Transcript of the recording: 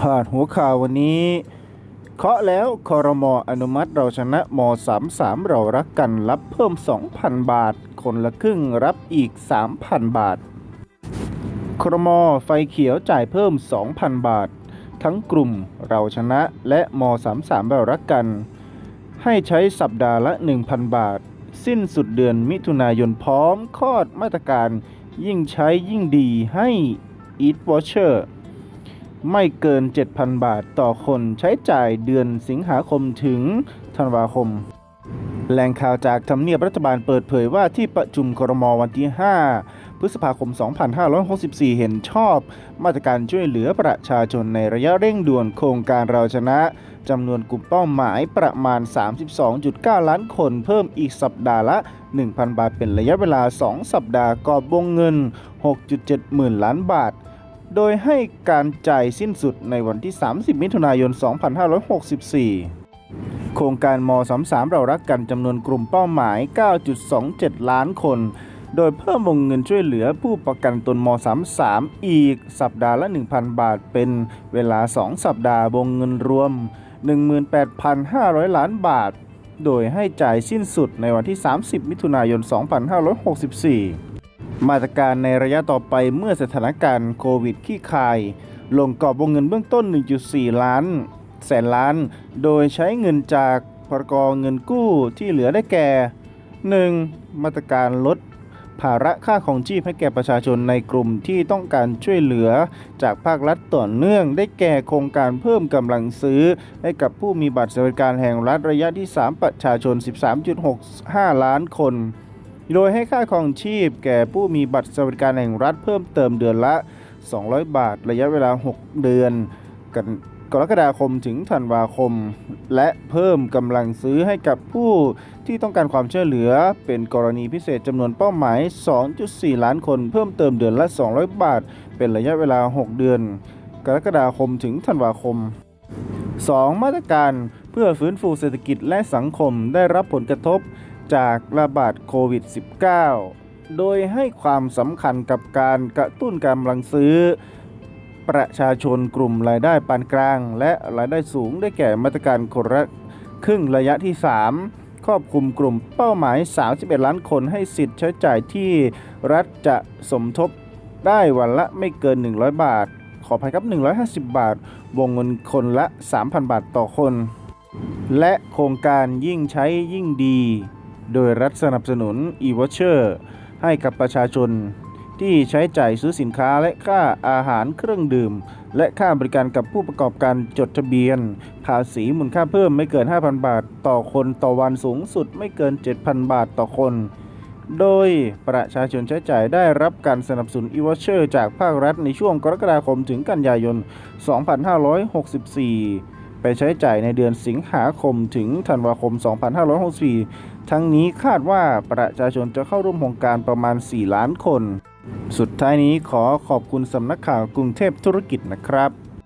พาดหัวข่าววันนี้ เคาะแล้วคอรมออนุมัติเราชนะม 33 เรารักกันรับเพิ่ม 2,000 บาท คนละครึ่งรับอีก 3,000 บาท ครมอไฟเขียวจ่ายเพิ่ม 2,000 บาท ทั้งกลุ่มเราชนะและม 33 เรารักกัน ให้ใช้สัปดาห์ละ 1,000 บาท สิ้นสุดเดือนมิถุนายนพร้อมคลอดมาตรการยิ่งใช้ยิ่งดีให้ Eat Watcher ไม่เกิน 7,000 บาทต่อคนใช้จ่ายเดือนสิงหาคมถึงธันวาคม แหล่งข่าวจากทำเนียบรัฐบาลเปิดเผยว่าที่ประชุมครมวันที่ 5 พฤษภาคม 2564 เห็นชอบ มาตรการช่วยเหลือประชาชนในระยะเร่งด่วนโครงการเราชนะจำนวนกลุ่มเป้าหมายประมาณ 32.9 ล้านคนเพิ่มอีกสัปดาห์ละ 1,000 บาทเป็นระยะเวลา 2 สัปดาห์กอบวงเงิน 6.7 หมื่นล้านบาท โดยให้การจ่ายสิ้นสุดในวันที่ 30 มิถุนายน 2564 โครงการม 33 เรารักกันจำนวนกลุ่มเป้าหมาย 9.27 ล้านคน โดยเพิ่มวงเงินช่วยเหลือผู้ประกันตนม 33 อีกสัปดาห์ละ 1,000 บาทเป็นเวลา 2 สัปดาห์วงเงินรวม 18,500 ล้านบาท โดยให้จ่ายสิ้นสุดในวันที่ 30 มิถุนายน 2564 มาตรการในระยะต่อไปเมื่อสถานการณ์โควิดขี้คาย ลงกรอบวงเงินเบื้องต้น 1.4 ล้าน แสนล้าน โดยใช้เงินจากพรกเงินกู้ที่เหลือได้แก่ 1. มาตรการลดภาระค่าของชีพให้แก่ประชาชนในกลุ่มที่ต้องการช่วยเหลือจากภาครัฐต่อเนื่อง ได้แก่โครงการเพิ่มกำลังซื้อ ให้กับผู้มีบัตรสวัสดิการแห่งรัฐระยะที่ 3 ประชาชน 13.65 ล้านคน โดยให้ค่าครองชีพแก่ผู้มีบัตรสวัสดิการแห่งรัฐเพิ่มเติมเดือนละ 200 บาท ระยะเวลา 6 เดือนกันกรกฎาคมถึงธันวาคม และเพิ่มกำลังซื้อให้กับผู้ที่ต้องการความช่วยเหลือ เป็นกรณีพิเศษจำนวนเป้าหมาย 2.4 ล้านคน เพิ่มเติมเดือนละ 200 บาท เป็นระยะเวลา 6 เดือน กรกฎาคมถึงธันวาคม 2. มาตรการเพื่อฟื้นฟูเศรษฐกิจและสังคมได้รับผลกระทบ จากระบาดโควิด -19 โดยให้ความสำคัญกับการกระตุ้นกำลังซื้อ ประชาชนกลุ่มรายได้ปานกลาง และรายได้สูงได้แก่มาตรการคนละครึ่งระยะที่ 3 ครอบคลุมกลุ่มเป้าหมาย 31 ล้านคนให้สิทธิ์ใช้จ่ายที่รัฐจะสมทบได้วันละไม่เกิน 100 บาท ขออภัยครับ 150 บาท วงเงินคนละ 3,000 บาทต่อคน และโครงการยิ่งใช้ยิ่งดี โดยรัฐสนับสนุน e-voucher ให้กับประชาชน ที่ใช้จ่ายซื้อสินค้าและค่าอาหารเครื่องดื่ม และค่าบริการกับผู้ประกอบการจดทะเบียน ภาษีมูลค่าเพิ่มไม่เกิน 5,000 บาทต่อคนต่อวันสูงสุดไม่เกิน 7,000 บาทต่อคน โดยประชาชนใช้จ่ายได้รับการสนับสนุน e-voucher จากภาครัฐในช่วงกรกฎาคมถึงกันยายน 2564 ไปใช้จ่ายในเดือนสิงหาคมถึงธันวาคม 2564 ทั้งนี้คาดว่าประชาชนจะเข้าร่วมโครงการประมาณ 4 ล้านคน สุดท้ายนี้ขอขอบคุณสำนักข่าวกรุงเทพธุรกิจนะครับ